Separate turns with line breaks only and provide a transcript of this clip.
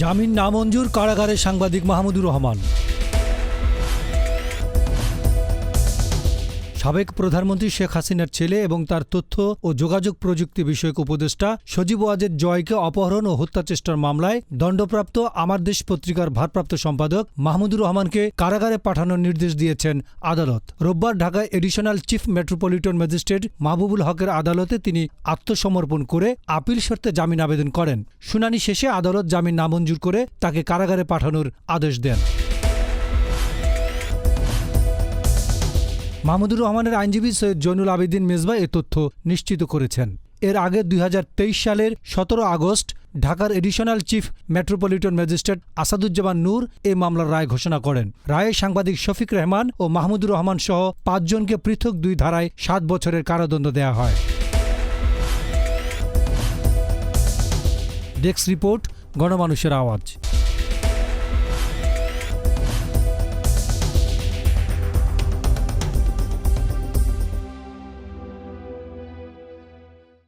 জামিন নামঞ্জুর কারাগারে সাংবাদিক মাহমুদুর রহমান। সাবেক প্রধানমন্ত্রী শেখ হাসিনার ছেলে এবং তার তথ্য ও যোগাযোগ প্রযুক্তি বিষয়ক উপদেষ্টা সজীব ওয়াজেদ জয়কে অপহরণ ও হত্যা চেষ্টার মামলায় দণ্ডপ্রাপ্ত আমার দেশ পত্রিকার ভারপ্রাপ্ত সম্পাদক মাহমুদুর রহমানকে কারাগারে পাঠানোর নির্দেশ দিয়েছেন আদালত। রোববার ঢাকায় additional chief metropolitan magistrate Mahbubul হকের আদালতে তিনি আত্মসমর্পণ করে আপিল শর্তে জামিন আবেদন করেন। শুনানি শেষে আদালত জামিন নামঞ্জুর করে তাকে কারাগারে পাঠানোর আদেশ দেন। মাহমুদুর রহমানের আইনজীবী সৈয়দ জৈনুল আবেদিন মেজবা এ তথ্য নিশ্চিত করেছেন। এর আগে দুই হাজার তেইশ সালের সতেরো আগস্ট ঢাকার additional chief metropolitan magistrate Asaduzzaman Noor এ মামলার রায় ঘোষণা করেন। রায়ে সাংবাদিক শফিক রহমান ও মাহমুদুর রহমান সহ পাঁচজনকে পৃথক দুই ধারায় সাত বছরের কারাদণ্ড দেওয়া হয়। ডেস্ক রিপোর্ট, গণমানুষের আওয়াজ।